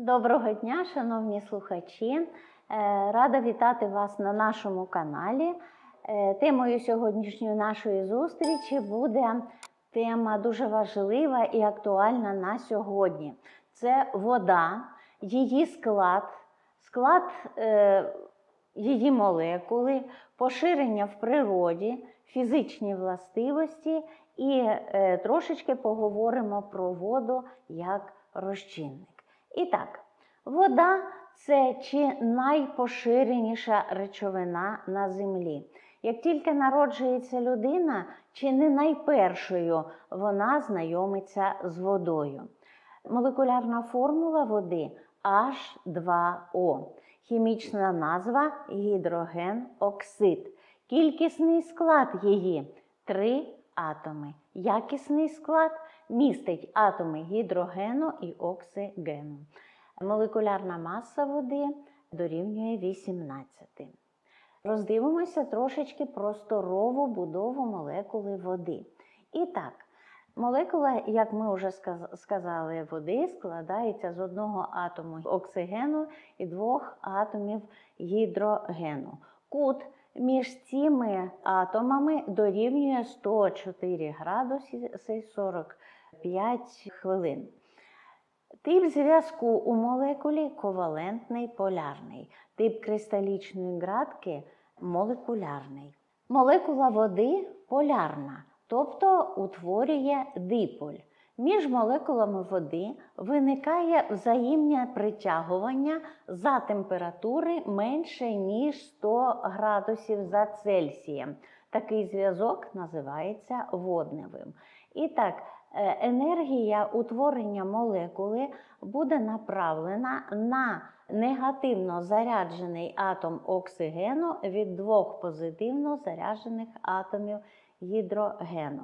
Доброго дня, шановні слухачі. Е, Рада вітати вас на нашому каналі. Е, Темою сьогоднішньої нашої зустрічі буде тема дуже важлива і актуальна на сьогодні. Це вода, її склад, склад е, її молекули, поширення в природі, фізичні властивості і трошечки поговоримо про воду як розчинник. І так, вода це чи найпоширеніша речовина на землі. Як тільки народжується людина, чи не найпершою вона знайомиться з водою. Молекулярна формула води H2O. Хімічна назва гідрогеноксид. Кількісний склад її 3 атоми. Якісний склад містить атоми гідрогену і оксигену. Молекулярна маса води дорівнює 18. Роздивимося трошечки просторову будову молекули води. І так, молекула, як ми вже сказали, води складається з одного атому оксигену і двох атомів гідрогену. Кут між цими атомами дорівнює 104 градуси 45 хвилин. Тип зв'язку у молекулі ковалентний полярний. Тип кристалічної ґратки молекулярний. Молекула води полярна, тобто утворює диполь. Між молекулами води виникає взаємне притягування за температури менше ніж 100 градусів за Цельсієм. Такий зв'язок називається водневим. І так, енергія утворення молекули буде направлена на негативно заряджений атом оксигену від двох позитивно заряджених атомів гідрогену.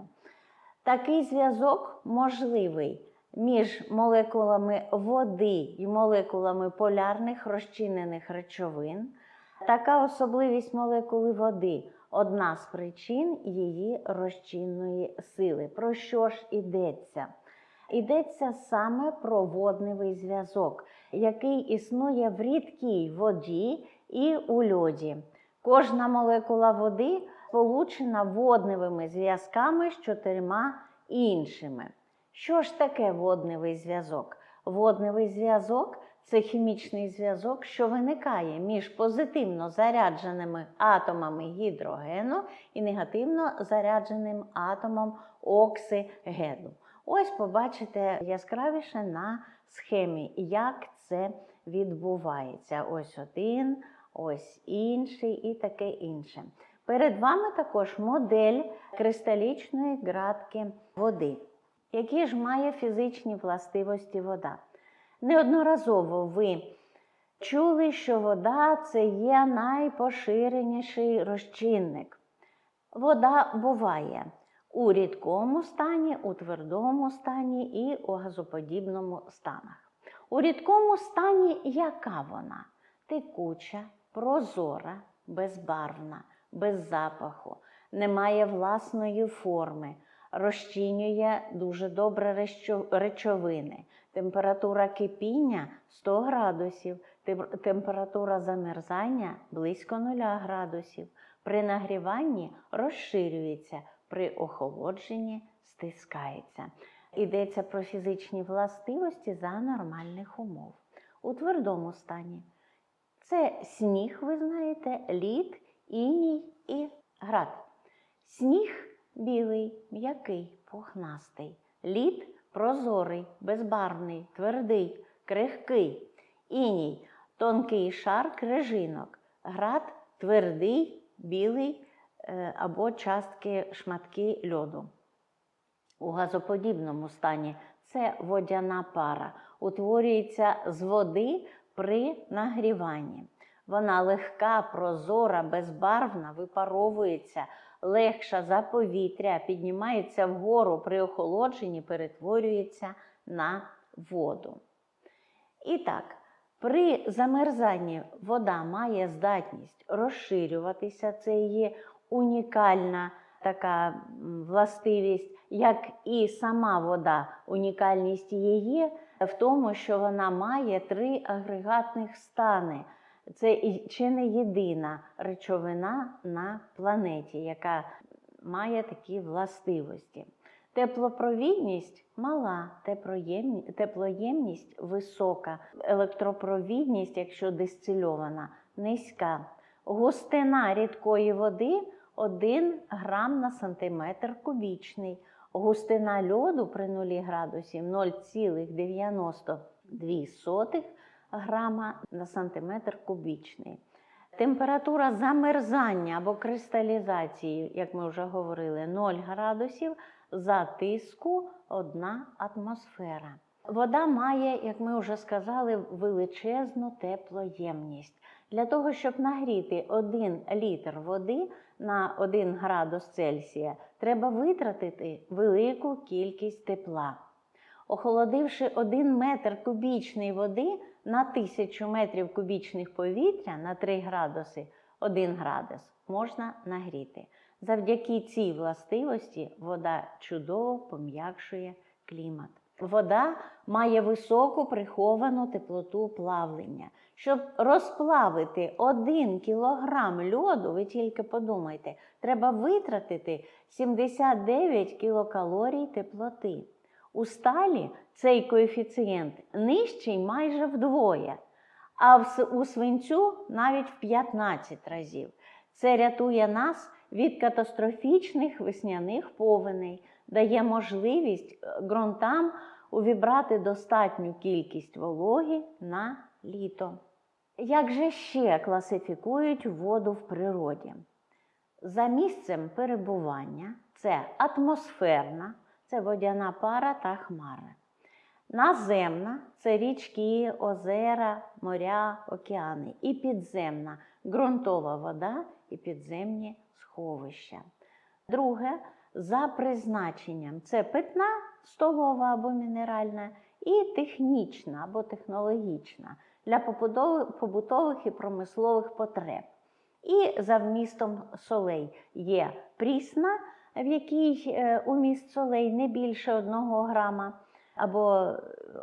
Такий зв'язок можливий між молекулами води і молекулами полярних розчинених речовин. Така особливість молекули води одна з причин її розчинної сили. Про що ж йдеться? Йдеться саме про водневий зв'язок, який існує в рідкій воді і у льоді. Кожна молекула води сполучена водневими зв'язками з чотирма іншими. Що ж таке водневий зв'язок? Водневий зв'язок це хімічний зв'язок, що виникає між позитивно зарядженими атомами гідрогену і негативно зарядженим атомом оксигену. Ось побачите яскравіше на схемі, як це відбувається. Ось один, ось інший і таке інше. Перед вами також модель кристалічної ґратки води. Які ж має фізичні властивості вода? Неодноразово ви чули, що вода це є найпоширеніший розчинник. Вода буває у рідкому стані, у твердому стані і у газоподібному станах. У рідкому стані яка вона? Текуча, прозора, безбарвна, без запаху, не має власної форми, розчинює дуже добре речовини. Температура кипіння 100 градусів, температура замерзання близько 0 градусів. При нагріванні розширюється, при охолодженні стискається. Йдеться про фізичні властивості за нормальних умов. У твердому стані це сніг, ви знаєте, лід, іній і град. Сніг білий, м'який, пухнастий, лід прозорий, безбарвний, твердий, крихкий, іній, тонкий шар крижинок, град твердий, білий е, або частки шматки льоду. У газоподібному стані це водяна пара, утворюється з води при нагріванні. Вона легка, прозора, безбарвна, випаровується, легша за повітря, піднімається вгору при охолодженні, перетворюється на воду. І так, при замерзанні вода має здатність розширюватися, це її унікальна така властивість, як і сама вода, унікальність її в тому, що вона має три агрегатних стани. Це чи не єдина речовина на планеті, яка має такі властивості. Теплопровідність мала, теплоємність висока, електропровідність, якщо дистильована, низька. Густина рідкої води 1 грам на сантиметр кубічний. Густина льоду при 0 градусів 0,92 грама на сантиметр кубічний. Температура замерзання або кристалізації, як ми вже говорили, 0 градусів за тиску 1 атмосфера. Вода має, як ми вже сказали, величезну теплоємність. Для того, щоб нагріти 1 літр води на 1 градус Цельсія, треба витратити велику кількість тепла. Охолодивши 1 метр кубічної води на 1000 метрів кубічних повітря на 3 градуси, 1 градус можна нагріти. Завдяки цій властивості вода чудово пом'якшує клімат. Вода має високу приховану теплоту плавлення. Щоб розплавити 1 кілограм льоду, ви тільки подумайте, треба витратити 79 кілокалорій теплоти. У сталі цей коефіцієнт нижчий майже вдвоє, а у свинцю навіть в 15 разів. Це рятує нас від катастрофічних весняних повеней, дає можливість е, ґрунтам увібрати достатню кількість вологи на літо. Як же ще класифікують воду в природі? За місцем перебування це атмосферна, це водяна пара та хмари. Наземна це річки, озера, моря, океани. І підземна ґрунтова вода і підземні сховища. Друге, за призначенням це питна, столова або мінеральна, і технічна або технологічна для побутових і промислових потреб. І за вмістом солей є прісна, в якій е, уміст солей не більше 1 грама або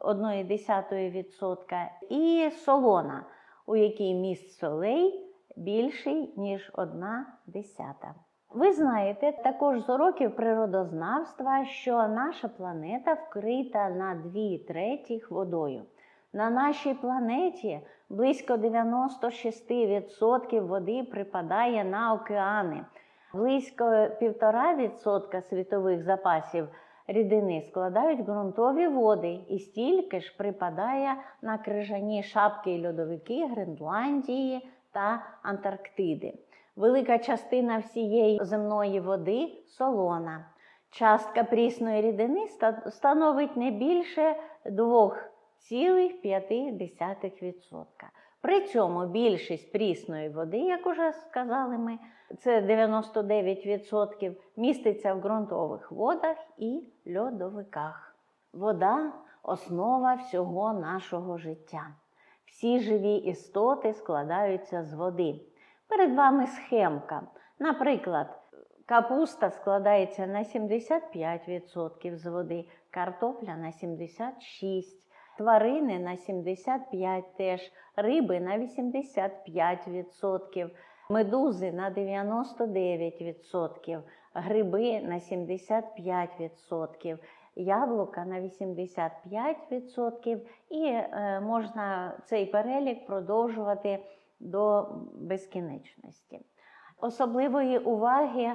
0,1%, і солона, у якій міст солей більший, ніж 1 десята. Ви знаєте також з уроків природознавства, що наша планета вкрита на 2 третіх водою. На нашій планеті близько 96% води припадає на океани. Близько 1,5% світових запасів рідини складають ґрунтові води, і стільки ж припадає на крижані шапки і льодовики Гренландії та Антарктиди. Велика частина всієї земної води солона. Частка прісної рідини становить не більше 2,5%. При цьому більшість прісної води, як уже сказали ми, це 99%, міститься в ґрунтових водах і льодовиках. Вода основа всього нашого життя. Всі живі істоти складаються з води. Перед вами схемка. Наприклад, капуста складається на 75% з води, картопля на 76%, тварини на 75% теж, риби на 85%, медузи на 99%, гриби на 75%, яблука на 85% і е, можна цей перелік продовжувати до безкінечності. Особливої уваги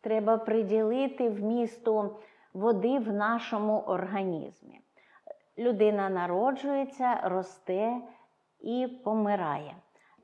треба приділити вмісту води в нашому організмі. Людина народжується, росте і помирає.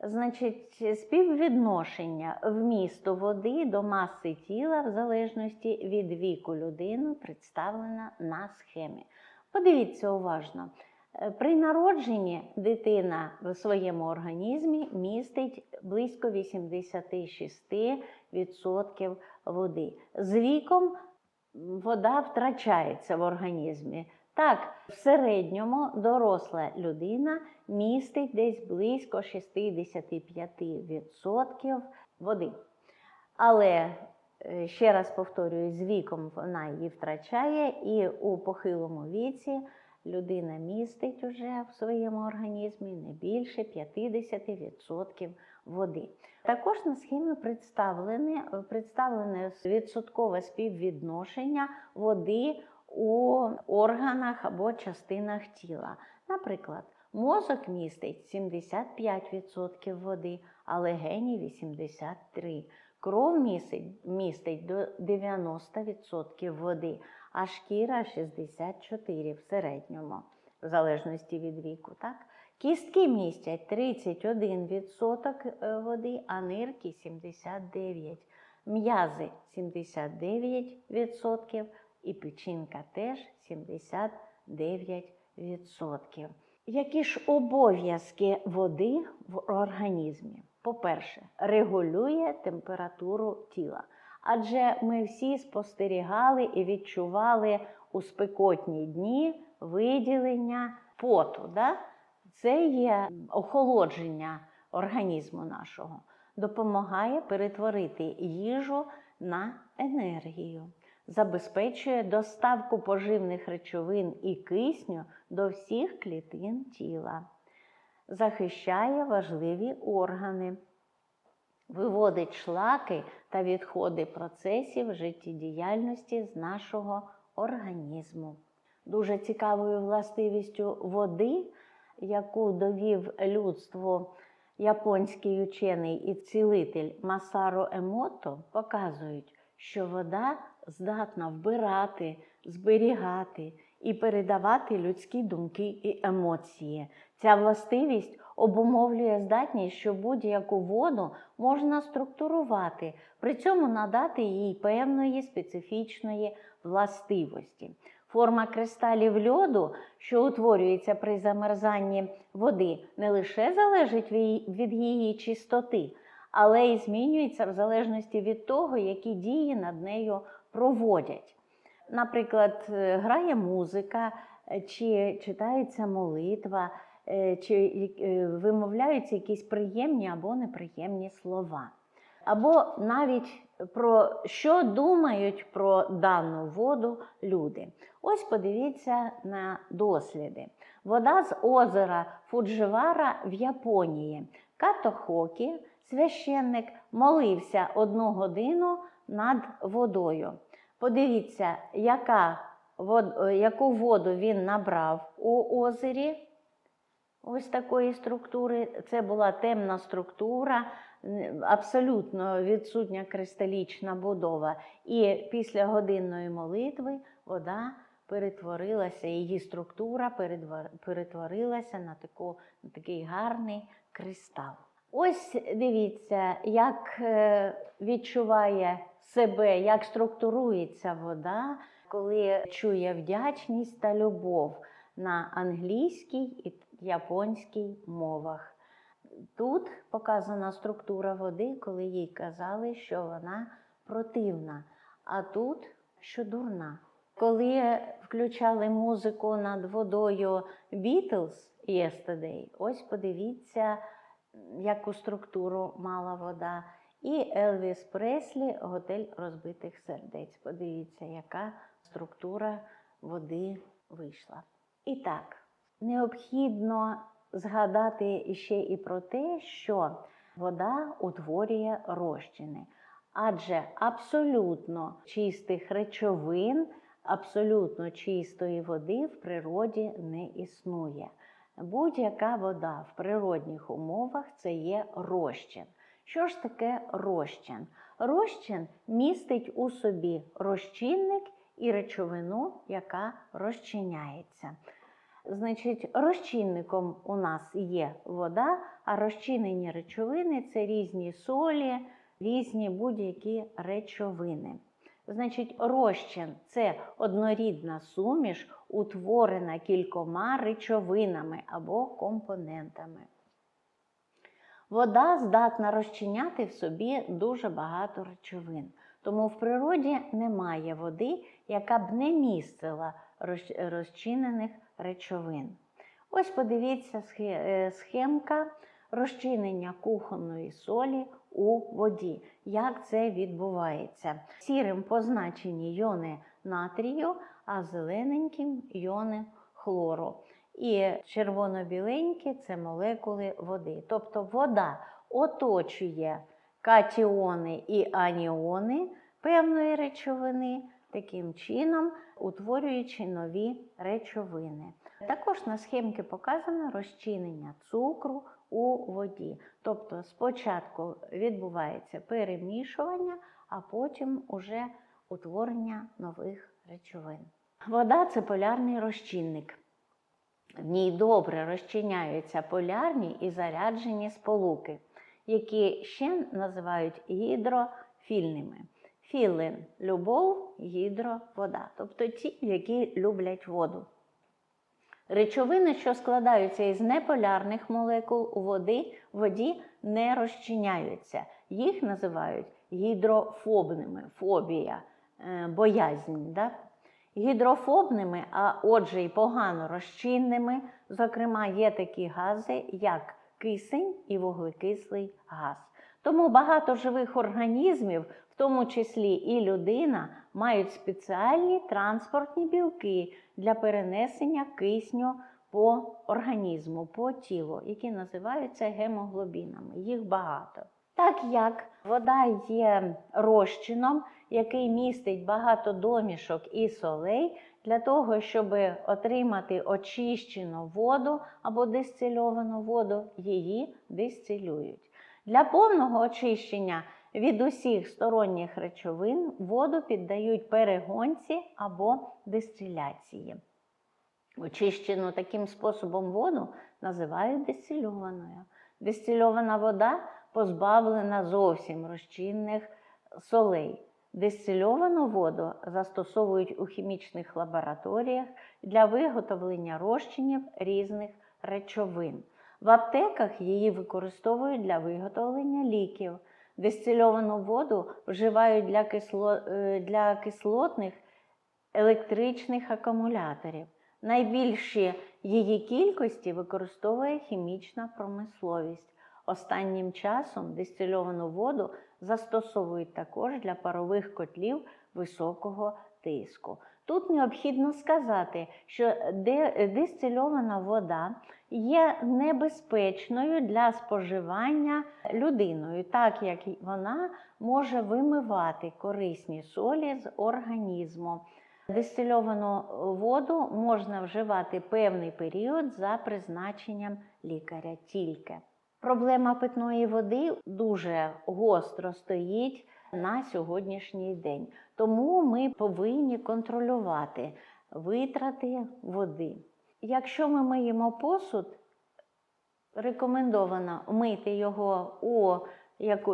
Значить, співвідношення вмісту води до маси тіла в залежності від віку людини представлено на схемі. Подивіться уважно. Е, При народженні дитина в своєму організмі містить близько 86% води. З віком вода втрачається в організмі. Так, в середньому доросла людина містить десь близько 65% води. Але Е, Ще раз повторюю, з віком вона її втрачає, і у похилому віці людина містить уже в своєму організмі не більше 50% води. Також на схемі представлене, представлене відсоткове співвідношення води у органах або частинах тіла. Наприклад, мозок містить 75% води, а легені 83%. Кров містить, містить до 90% води, а шкіра 64% в середньому, в залежності від віку. Так? Кістки містять 31% е, води, а нирки 79%. М'язи 79% і печінка теж 79%. Які ж обов'язки води в організмі? По-перше, регулює температуру тіла. Адже ми всі спостерігали і відчували у спекотні дні виділення поту. Да? Це є охолодження організму нашого, допомагає перетворити їжу на енергію, забезпечує доставку поживних речовин і кисню до всіх клітин тіла, захищає важливі органи, виводить шлаки та відходи процесів життєдіяльності з нашого організму. Дуже цікавою властивістю води, яку довів людству японський учений і цілитель Масаро Емото, показують, що вода здатна вбирати, зберігати і передавати людські думки і емоції. Ця властивість обумовлює здатність, що будь-яку воду можна структурувати, при цьому надати їй певної специфічної властивості. Форма кристалів льоду, що утворюється при замерзанні води, не лише залежить від її чистоти, але й змінюється в залежності від того, які дії над нею проводять. Наприклад, е, грає музика, е, чи читається молитва, е, чи вимовляються якісь приємні або неприємні слова. Або навіть про що думають про дану воду люди. Ось подивіться на досліди. Вода з озера Фудживара в Японії. Като Хокі, священник, молився одну годину над водою. Подивіться, яка, яку воду він набрав у озері. Ось такої структури. Це була темна структура, абсолютно відсутня кристалічна будова. І після годинної молитви вода перетворилася, її структура перетворилася на, таку, на такий гарний кристал. Ось дивіться, як е, відчуває себе, як структурується вода, коли чує вдячність та любов на англійській і японській мовах. Тут показана структура води, коли їй казали, що вона противна, а тут що дурна. Коли включали музику над водою Beatles Yesterday, ось подивіться, яку структуру мала вода. І Елвіс Преслі Готель розбитих сердець. Подивіться, яка структура води вийшла. І так, необхідно згадати ще і про те, що вода утворює розчини, адже абсолютно чистих речовин, абсолютно чистої води в природі не існує. Будь-яка вода в природних умовах це є розчин. Що ж таке розчин? Розчин містить у собі розчинник і речовину, яка розчиняється. Значить, розчинником у нас є вода, а розчинені речовини це різні солі, різні будь-які речовини. Значить, розчин це однорідна суміш, утворена кількома речовинами або компонентами. Вода здатна розчиняти в собі дуже багато речовин. Тому в природі немає води, яка б не містила розчинених речовин. Ось подивіться е, схемка розчинення кухонної солі у воді. Як це відбувається? Сірим позначені йони натрію, а зелененьким йони хлору. І червоно-біленькі це молекули води. Тобто вода оточує катіони і аніони певної речовини, таким чином утворюючи нові речовини. Також на схемці показано розчинення цукру у воді. Тобто спочатку відбувається перемішування, а потім уже утворення нових речовин. Вода це полярний розчинник. В ній добре розчиняються полярні і заряджені сполуки, які ще називають гідрофільними. Філин любов, гідро вода, тобто ті, які люблять воду. Речовини, що складаються із неполярних молекул у води, в воді не розчиняються. Їх називають гідрофобними, фобія, е, боязнь. Да? Гідрофобними, а отже, й погано розчинними, зокрема, є такі гази, як кисень і вуглекислий газ. Тому багато живих організмів, в тому числі і людина, мають спеціальні транспортні білки для перенесення кисню по організму, по тілу, які називаються гемоглобінами. Їх багато. Так як вода є розчином, який містить багато домішок і солей, для того, щоб отримати очищену воду або дистильовану воду, її дистилюють. Для повного очищення від усіх сторонніх речовин воду піддають перегонці або дистиляції. Очищену таким способом воду називають дистильованою. Дистильована вода позбавлена зовсім розчинних солей. Дистильовану воду застосовують у хімічних лабораторіях для виготовлення розчинів різних речовин. В аптеках її використовують для виготовлення ліків. Дистильовану воду вживають для, кисло... е, для кислотних електричних акумуляторів. Найбільші її кількості використовує хімічна промисловість. Останнім часом дистильовану воду застосовують також для парових котлів високого тиску. Тут необхідно сказати, що дистильована вода є небезпечною для споживання людиною, так як вона може вимивати корисні солі з організму. Дистильовану воду можна вживати певний період за призначенням лікаря тільки. Проблема питної води дуже гостро стоїть на сьогоднішній день. Тому ми повинні контролювати витрати води. Якщо ми миємо посуд, рекомендовано мити його у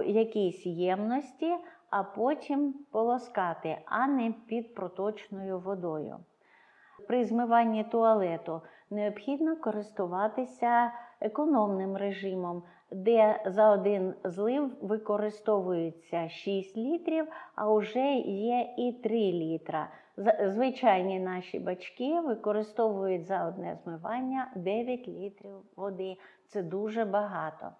якійсь ємності, а потім полоскати, а не під проточною водою. При змиванні туалету необхідно користуватися економним режимом, де за один злив використовується 6 літрів, а вже є і 3 літра. Звичайні наші бачки використовують за одне змивання 9 літрів води. Це дуже багато.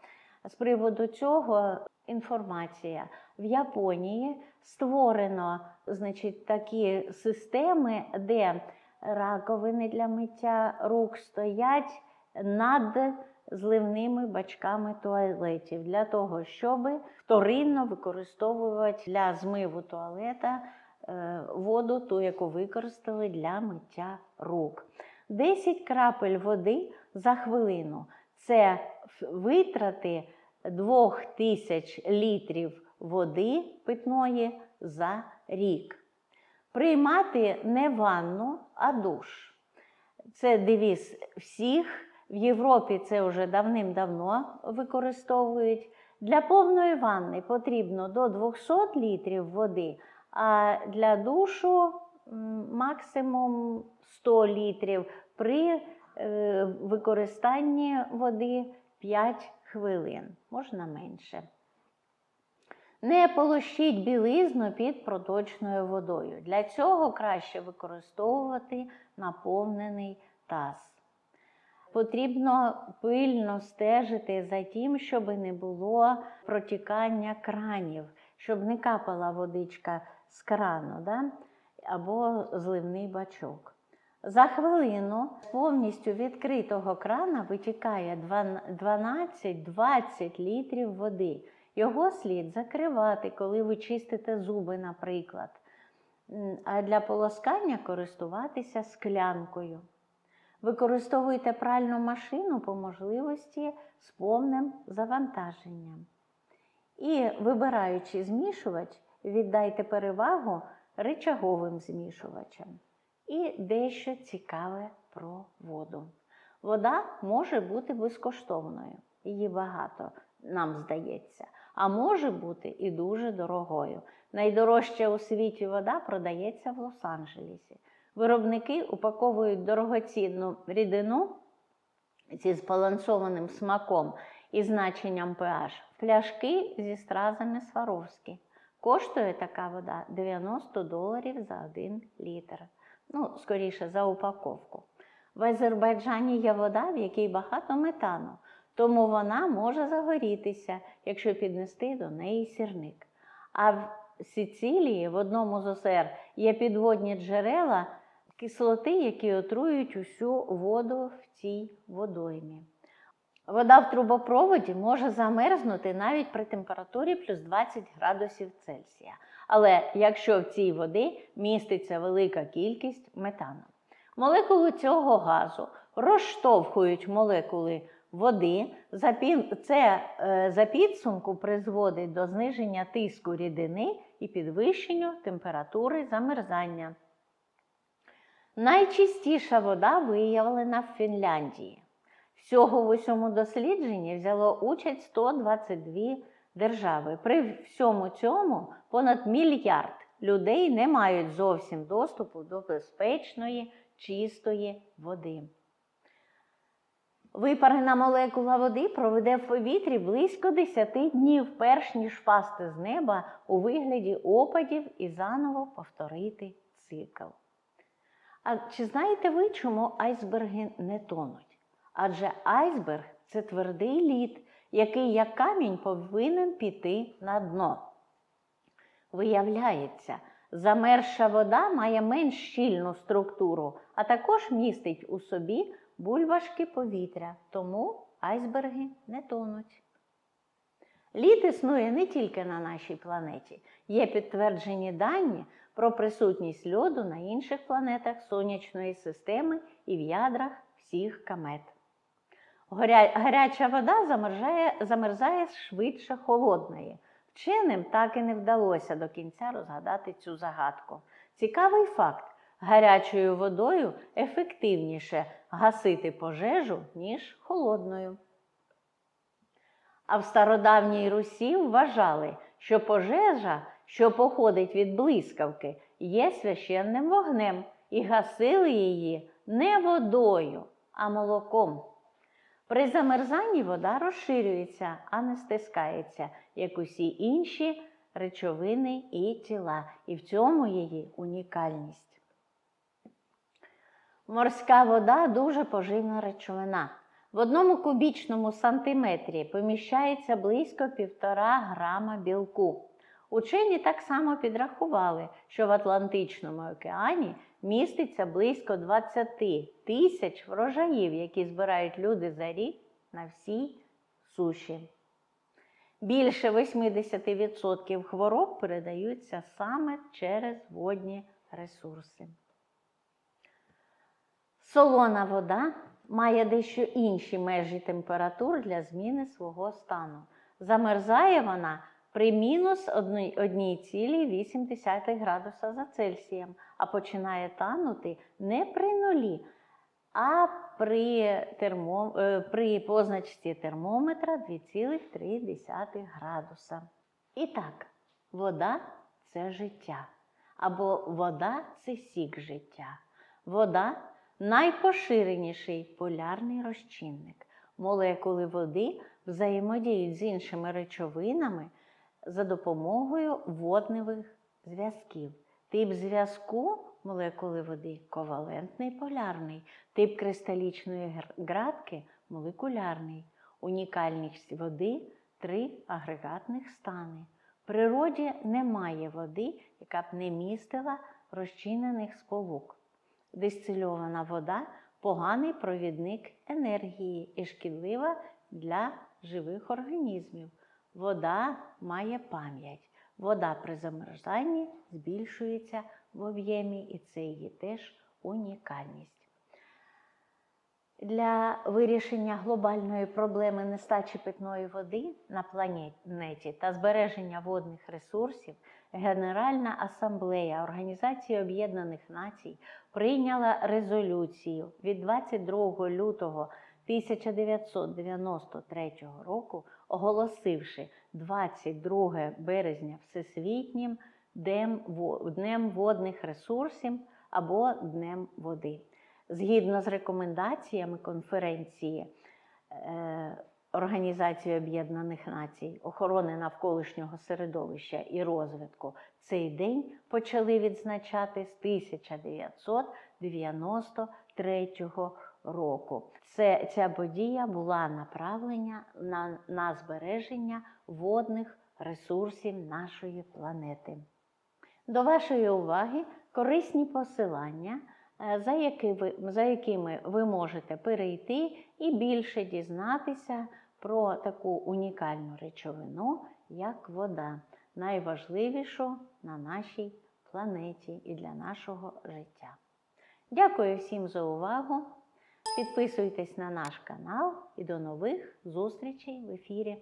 З приводу цього інформація в Японії створено значить, такі системи, де раковини для миття рук стоять над зливними бачками туалетів для того, щоб вторинно використовувати для змиву туалета е, воду, ту, яку використали для миття рук. 10 крапель води за хвилину це витрати 2000 літрів води питної за рік. Приймати не ванну, а душ. Це девіз всіх. В Європі це вже давним-давно використовують. Для повної ванни потрібно до 200 літрів води, а для душу максимум 100 літрів при е, використанні води 5 хвилин, можна менше. Не полощіть білизну під проточною водою. Для цього краще використовувати наповнений таз. Потрібно пильно стежити за тим, щоб не було протікання кранів, щоб не капала водичка з крану да? або зливний бачок. За хвилину повністю відкритого крана витікає 12-20 літрів води. Його слід закривати, коли ви чистите зуби, наприклад. А для полоскання користуватися склянкою. Використовуйте пральну машину по можливості з повним завантаженням. І, вибираючи змішувач, віддайте перевагу ричаговим змішувачам. І дещо цікаве про воду. Вода може бути безкоштовною, її багато, нам здається, а може бути і дуже дорогою. Найдорожча у світі вода продається в Лос-Анджелесі. Виробники упаковують дорогоцінну рідину зі збалансованим смаком і значенням pH в пляшки зі стразами Сваровські. Коштує така вода 90 доларів за 1 літр. Ну, скоріше, за упаковку. В Азербайджані є вода, в якій багато метану, тому вона може загорітися, якщо піднести до неї сірник. А в Сицилії в одному з озер є підводні джерела кислоти, які отруюють усю воду в цій водоймі. Вода в трубопроводі може замерзнути навіть при температурі плюс 20 градусів Цельсія. Але якщо в цій воді міститься велика кількість метану. Молекули цього газу розштовхують молекули води. Це е, за підсумку призводить до зниження тиску рідини і підвищенню температури замерзання. Найчистіша вода виявлена в Фінляндії. Всього в усьому дослідженні взяло участь 122 держави. При всьому цьому понад мільярд людей не мають зовсім доступу до безпечної, чистої води. Випарена молекула води проведе в повітрі близько 10 днів, перш ніж впасти з неба у вигляді опадів і заново повторити цикл. А чи знаєте ви, чому айсберги не тонуть? Адже айсберг це твердий лід, який як камінь повинен піти на дно. Виявляється, замерзша вода має менш щільну структуру, а також містить у собі бульбашки повітря, тому айсберги не тонуть. Лід існує не тільки на нашій планеті. Є підтверджені дані про присутність льоду на інших планетах Сонячної системи і в ядрах всіх комет. Горя... Гаряча вода замерзає, замерзає швидше холодної. Вченим так і не вдалося до кінця розгадати цю загадку. Цікавий факт: гарячою водою ефективніше гасити пожежу, ніж холодною. А в стародавній Русі вважали, що пожежа, що походить від блискавки, є священним вогнем, і гасили її не водою, а молоком. При замерзанні вода розширюється, а не стискається, як усі інші речовини і тіла, і в цьому її унікальність. Морська вода дуже поживна речовина. В одному кубічному сантиметрі поміщається близько півтора грама білку. Учені так само підрахували, що в Атлантичному океані міститься близько 20 тисяч врожаїв, які збирають люди за рік на всій суші. Більше 80% хвороб передаються саме через водні ресурси. Солона вода має дещо інші межі температур для зміни свого стану. Замерзає вона при мінус 1,8 градуса за Цельсієм, а починає танути не при нулі, а при, термо... е, при позначці термометра 2,3 градуса. І так, вода це життя, або вода це сік життя. Вода найпоширеніший полярний розчинник. Молекули води взаємодіють з іншими речовинами за допомогою водневих зв'язків. Тип зв'язку молекули води ковалентний полярний, тип кристалічної гр- ґратки молекулярний, унікальність води три агрегатних стани. В природі немає води, яка б не містила розчинених сполук. Дистильована вода поганий провідник енергії і шкідлива для живих організмів. Вода має пам'ять. Вода при замерзанні збільшується в об'ємі, і це її теж унікальність. Для вирішення глобальної проблеми нестачі питної води на планеті та збереження водних ресурсів Генеральна асамблея Організації Об'єднаних Націй прийняла резолюцію від 22 лютого 1993 року, оголосивши 22 березня Всесвітнім Днем водних ресурсів або Днем води. Згідно з рекомендаціями конференції е, Організації Об'єднаних Націй охорони навколишнього середовища і розвитку, цей день почали відзначати з 1993 року. Це, ця подія була направлена на, на збереження водних ресурсів нашої планети. До вашої уваги корисні посилання, е, за, які ви, за якими ви можете перейти і більше дізнатися про таку унікальну речовину, як вода, найважливішу на нашій планеті і для нашого життя. Дякую всім за увагу. Підписуйтесь на наш канал і до нових зустрічей в ефірі.